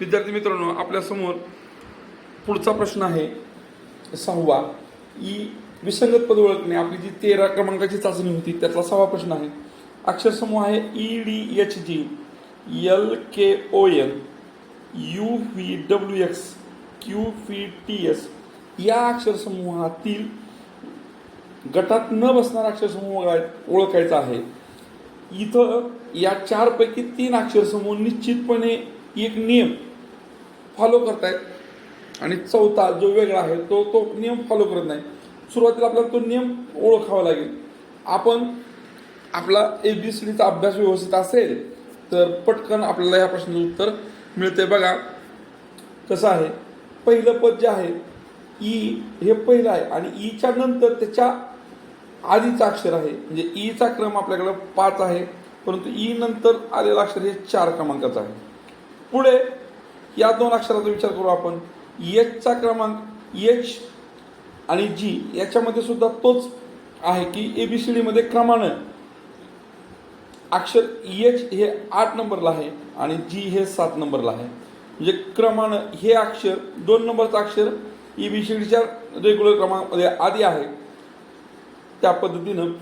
विद्यार्थी मित्रांनो आपल्यासमोर पुढचा प्रश्न आहे सहावा. ई विसंगत पद ओळखणे आपली जी तेरा क्रमांकाची चाचणी होती त्यातला सहावा प्रश्न आहे. अक्षर समूह आहे E D H G L K O N U V W X Q V T S या अक्षर समूहातील गटात न बसणारा अक्षर समूह ओळखायचा आहे. इथं या चारपैकी तीन अक्षर समूह निश्चितपणे एक नियम फॉलो करतायत. आणि चौथा जो वेगळा आहे तो तो नियम फॉलो करत नाही. सुरुवातीला आपल्याला तो नियम ओळखावा लागेल. आपण आपला ए बी सी डीचा अभ्यास व्यवस्थित असेल तर पटकन आपल्याला या प्रश्नाचं उत्तर मिळते बघा कसं आहे? पहिलं पद जे आहे ई हे पहिलं आहे आणि e ईच्या नंतर त्याच्या आधीचं अक्षर आहे. म्हणजे e ईचा क्रम आपल्याकडे पाच आहे परंतु ई नंतर आलेलं अक्षर हे चार क्रमांकाचं आहे. पुढे या दोन अक्षराचा विचार करू आपण. एचचा क्रमांक एच आणि जी याच्यामध्ये सुद्धा तोच आहे की ए बी सी डीमध्ये क्रमानं अक्षर एच हे आठ नंबरला आहे आणि जी हे सात नंबरला आहे. म्हणजे क्रमानं हे अक्षर दोन नंबरचं अक्षर ए बी सी डीच्या रेग्युलर क्रमांकामध्ये आधी आहे. त्या पद्धतीनं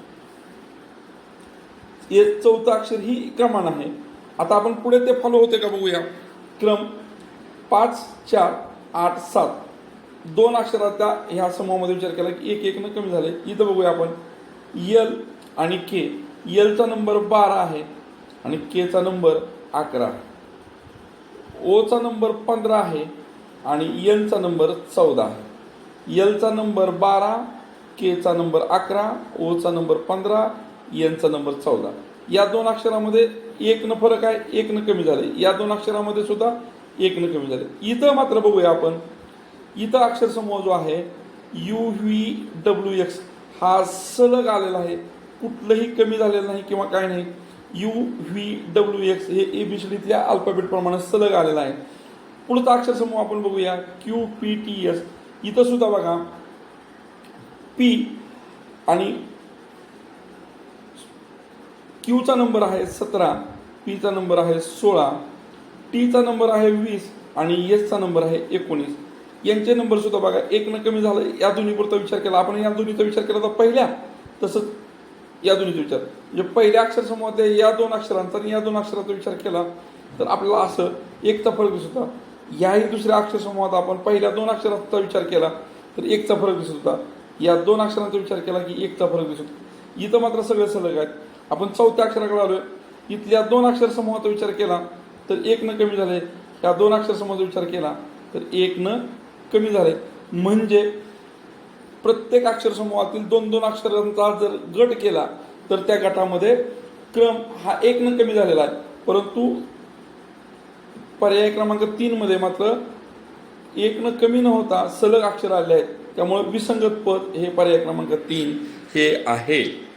चौथं अक्षर ही क्रमान आहे. आता आपण पुढे ते फॉलो होते का बघूया? क्रम पाच चार आठ सात. दोन अक्षराचा ह्या समूहामध्ये विचार केला की एक एकनं कमी झाले. इथं बघूया आपण. यल आणि के यलचा नंबर बारा आहे आणि केचा नंबर अकरा आहे. ओचा नंबर पंधरा आहे आणि यनचा नंबर चौदा आहे. यलचा नंबर बारा केचा नंबर अकरा ओचा नंबर पंधरा यनचा नंबर चौदा. या दोन अक्षरामध्ये एक न फरक आहे एक न कमी झाले. या दोन अक्षरामध्ये सुद्धा एकनं कमी झाले इथं मात्र बघूया आपण. इथं अक्षर समूह जो आहे यू व्ही डब्ल्यू एक्स हा सलग आलेला आहे. कुठलंही कमी झालेलं नाही किंवा काय नाही. यू व्ही डब्ल्यू एक्स हे ए बी सी अल्फाबेट प्रमाणे सलग आलेला आहे. पुढचा अक्षर समूह आपण बघूया. क्यू पी टी एस इथं सुद्धा बघा. पी आणि क्यूचा नंबर आहे सतरा पीचा नंबर आहे सोळा टीचा नंबर आहे वीस आणि एसचा नंबर आहे एकोणीस. यांचे नंबर सुद्धा बघा एक न कमी झालं या दोन्ही पुरता विचार केला. आपण या दोन्हीचा विचार केला तर पहिल्या तसंच या दोन्हीचा विचार. म्हणजे पहिल्या अक्षर समूहात या दोन अक्षरांचा आणि या दोन अक्षराचा विचार केला तर आपल्याला असं एकचा फरक दिसत होता. याही दुसऱ्या अक्षर समूहात आपण पहिल्या दोन अक्षरांचा विचार केला तर एकचा फरक दिसत होता. या दोन अक्षरांचा विचार केला की एकचा फरक दिसत होता. इथं मात्र सगळे सलग आहेत आपण चौथ्या अक्षराकडे आलो इथल्या दोन अक्षर समूहाचा विचार केला तर एक न कमी झाले. या दोन अक्षर विचार केला तर एक न कमी झाले. म्हणजे प्रत्येक अक्षरसमूहातील दोन दोन अक्षरांचा जर गट केला तर त्या गटामध्ये क्रम हा एक न कमी झालेला आहे. परंतु पर्याय क्रमांक तीन मध्ये मात्र एक न कमी न होता सलग अक्षर आले आहेत. त्यामुळे विसंगत पद हे पर्याय क्रमांक तीन हे आहे.